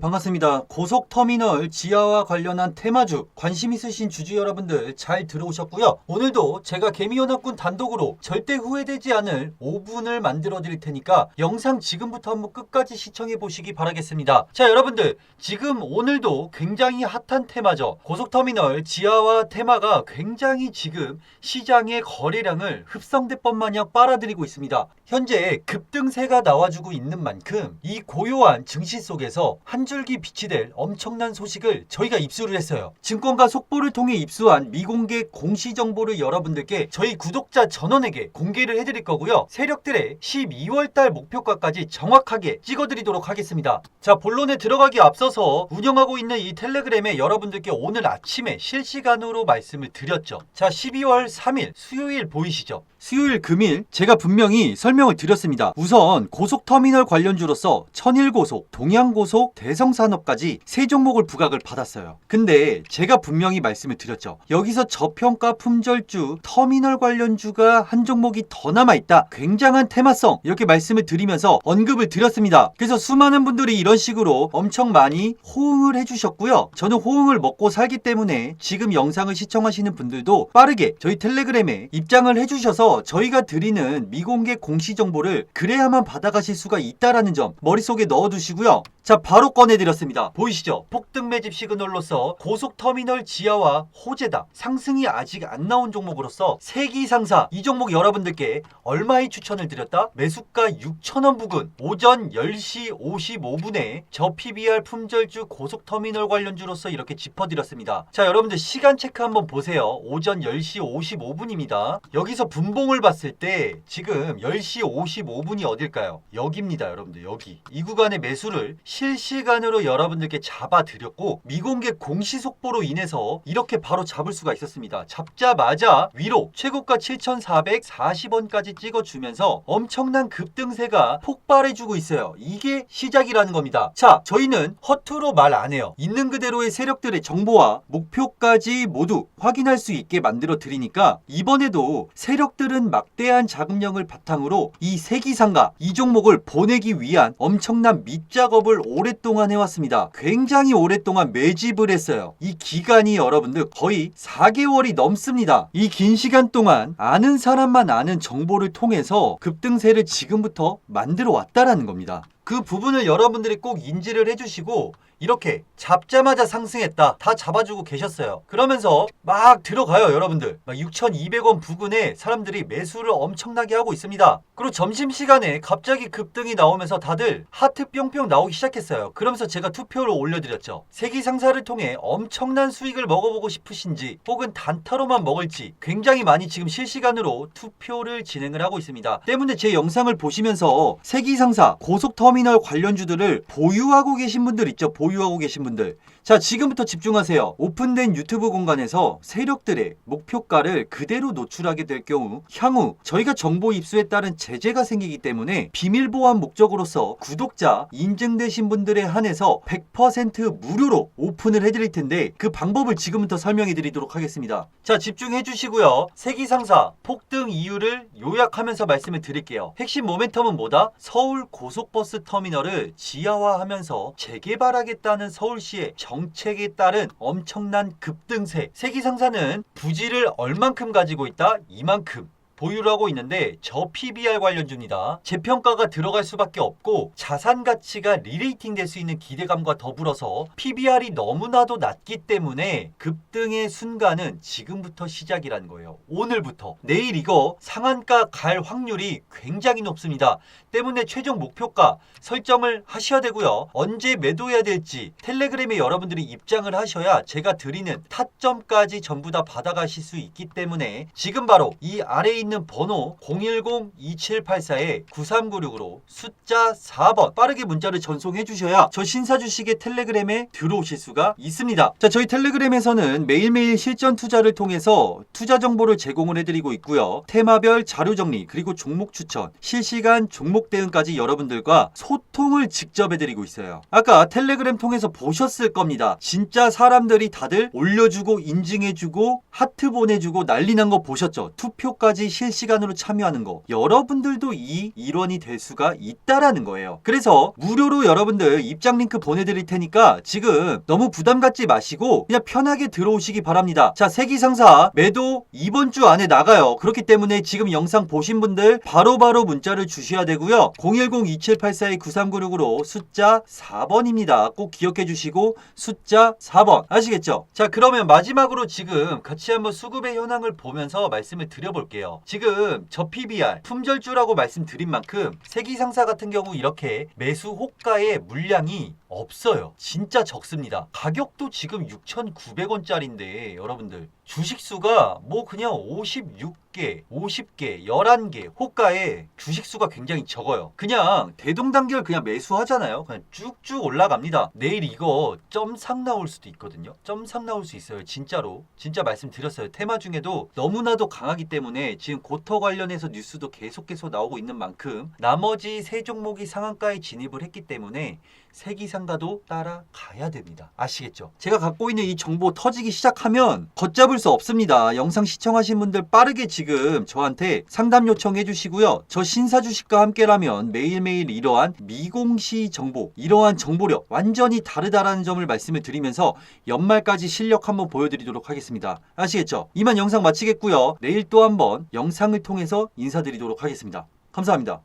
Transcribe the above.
반갑습니다. 고속터미널 지하와 관련한 테마주 관심 있으신 주주 여러분들 잘 들어오셨고요. 오늘도 제가 개미연합군 단독으로 절대 후회되지 않을 5분을 만들어 드릴 테니까 영상 지금부터 한번 끝까지 시청해 보시기 바라겠습니다. 자 여러분들 지금 오늘도 굉장히 핫한 테마죠. 고속터미널 지하와 테마가 굉장히 지금 시장의 거래량을 흡성대법 마냥 빨아들이고 있습니다. 현재 급등세가 나와주고 있는 만큼 이 고요한 증시 속에서 한 줄기 빛이 될 엄청난 소식을 저희가 입수를 했어요. 증권가 속보를 통해 입수한 미공개 공시 정보를 여러분들께 저희 구독자 전원에게 공개를 해드릴 거고요. 세력들의 12월달 목표가까지 정확하게 찍어드리도록 하겠습니다. 자 본론에 들어가기 앞서서 운영하고 있는 이 텔레그램에 여러분들께 오늘 아침에 실시간으로 말씀을 드렸죠. 자 12월 3일 수요일 보이시죠? 수요일 금일 제가 분명히 설명을 드렸습니다. 우선 고속터미널 관련주로서 천일고속, 동양고속, 대성 산업까지 세 종목을 부각을 받았어요. 근데 제가 분명히 말씀을 드렸죠. 여기서 저평가 품절주, 터미널 관련주가 한 종목이 더 남아있다. 굉장한 테마성 이렇게 말씀을 드리면서 언급을 드렸습니다. 그래서 수많은 분들이 이런 식으로 엄청 많이 호응을 해주셨고요. 저는 호응을 먹고 살기 때문에 지금 영상을 시청하시는 분들도 빠르게 저희 텔레그램에 입장을 해주셔서 저희가 드리는 미공개 공시 정보를 그래야만 받아가실 수가 있다라는 점 머릿속에 넣어두시고요. 자 바로 꺼내 드렸습니다. 보이시죠? 폭등 매집 시그널로서 고속터미널 지하와 호재다. 상승이 아직 안 나온 종목으로서 세기상사 이 종목 여러분들께 얼마의 추천을 드렸다? 매수가 6천원 부근 오전 10시 55분에 저 PBR 품절주 고속터미널 관련주로서 이렇게 짚어드렸습니다. 자 여러분들 시간 체크 한번 보세요. 오전 10시 55분입니다. 여기서 분봉을 봤을 때 지금 10시 55분이 어딜까요? 여기입니다 여러분들 여기 이 구간의 매수를 실시간 으로 여러분들께 잡아드렸고 미공개 공시 속보로 인해서 이렇게 바로 잡을 수가 있었습니다. 잡자마자 위로 최고가 7,440원까지 찍어주면서 엄청난 급등세가 폭발해주고 있어요. 이게 시작이라는 겁니다. 자, 저희는 허투루 말 안 해요. 있는 그대로의 세력들의 정보와 목표까지 모두 확인할 수 있게 만들어 드리니까 이번에도 세력들은 막대한 자금력을 바탕으로 이 세기상가 이 종목을 보내기 위한 엄청난 밑작업을 오랫동안 해왔습니다. 굉장히 오랫동안 매집을 했어요. 이 기간이 여러분들 거의 4개월이 넘습니다. 이 긴 시간 동안 아는 사람만 아는 정보를 통해서 급등세를 지금부터 만들어 왔다라는 겁니다. 그 부분을 여러분들이 꼭 인지를 해주시고 이렇게 잡자마자 상승했다. 다 잡아주고 계셨어요. 그러면서 막 들어가요 여러분들. 막 6,200원 부근에 사람들이 매수를 엄청나게 하고 있습니다. 그리고 점심시간에 갑자기 급등이 나오면서 다들 하트 뿅뿅 나오기 시작했어요. 그러면서 제가 투표를 올려드렸죠. 세기상사를 통해 엄청난 수익을 먹어보고 싶으신지 혹은 단타로만 먹을지 굉장히 많이 지금 실시간으로 투표를 진행을 하고 있습니다. 때문에 제 영상을 보시면서 세기상사 고속터미 널 관련주들을 보유하고 계신 분들 있죠? 보유하고 계신 분들. 자 지금부터 집중하세요. 오픈된 유튜브 공간에서 세력들의 목표가를 그대로 노출하게 될 경우 향후 저희가 정보 입수에 따른 제재가 생기기 때문에 비밀 보안 목적으로서 구독자 인증되신 분들에 한해서 100% 무료로 오픈을 해드릴 텐데 그 방법을 지금부터 설명해 드리도록 하겠습니다. 자 집중해 주시고요. 세기상사 폭등 이유를 요약하면서 말씀을 드릴게요. 핵심 모멘텀은 뭐다? 서울 고속버스 터미널을 지하화하면서 재개발하겠다는 서울시의 정책에 따른 엄청난 급등세. 세기상사는 부지를 얼만큼 가지고 있다? 이만큼. 보유를 하고 있는데 저 PBR 관련주입니다. 재평가가 들어갈 수밖에 없고 자산 가치가 리레이팅 될 수 있는 기대감과 더불어서 PBR이 너무나도 낮기 때문에 급등의 순간은 지금부터 시작이라는 거예요. 오늘부터 내일 이거 상한가 갈 확률이 굉장히 높습니다. 때문에 최종 목표가 설정을 하셔야 되고요. 언제 매도해야 될지 텔레그램에 여러분들이 입장을 하셔야 제가 드리는 타점까지 전부 다 받아가실 수 있기 때문에 지금 바로 이 아래에 있는 번호 010-2784-9396으로 숫자 4번 빠르게 문자를 전송해 주셔야 저 신사주식의 텔레그램에 들어오실 수가 있습니다. 자, 저희 텔레그램에서는 매일매일 실전 투자를 통해서 투자 정보를 제공을 해드리고 있고요. 테마별 자료 정리 그리고 종목 추천, 실시간 종목 대응까지 여러분들과 소통을 직접 해드리고 있어요. 아까 텔레그램 통해서 보셨을 겁니다. 진짜 사람들이 다들 올려주고 인증해주고 하트 보내주고 난리 난 거 보셨죠? 투표까지 실시간으로 참여하는 거 여러분들도 이 일원이 될 수가 있다라는 거예요. 그래서 무료로 여러분들 입장 링크 보내드릴 테니까 지금 너무 부담 갖지 마시고 그냥 편하게 들어오시기 바랍니다. 자 세기상사 매도 이번 주 안에 나가요. 그렇기 때문에 지금 영상 보신 분들 바로바로 문자를 주셔야 되고요. 010-2784-9396으로 숫자 4번입니다. 꼭 기억해 주시고 숫자 4번 아시겠죠? 자 그러면 마지막으로 지금 같이 한번 수급의 현황을 보면서 말씀을 드려볼게요. 지금 저 PBR 품절주라고 말씀드린 만큼 세기상사 같은 경우 이렇게 매수 호가의 물량이 없어요. 진짜 적습니다. 가격도 지금 6,900원짜리인데 여러분들 주식수가 뭐 그냥 56 개, 50개, 11개 호가에 주식수가 굉장히 적어요. 그냥 대동단결 그냥 매수하잖아요. 그냥 쭉쭉 올라갑니다. 내일 이거 점상 나올 수도 있거든요. 점상 나올 수 있어요. 진짜로. 진짜 말씀드렸어요. 테마 중에도 너무나도 강하기 때문에 지금 고터 관련해서 뉴스도 계속해서 나오고 있는 만큼 나머지 세 종목이 상한가에 진입을 했기 때문에 세기상가도 따라가야 됩니다. 아시겠죠? 제가 갖고 있는 이 정보 터지기 시작하면 걷잡을 수 없습니다. 영상 시청하신 분들 빠르게 지금 저한테 상담 요청해 주시고요. 저 신사 주식과 함께라면 매일매일 이러한 미공시 정보, 이러한 정보력 완전히 다르다라는 점을 말씀을 드리면서 연말까지 실력 한번 보여드리도록 하겠습니다. 아시겠죠? 이만 영상 마치겠고요. 내일 또 한번 영상을 통해서 인사드리도록 하겠습니다. 감사합니다.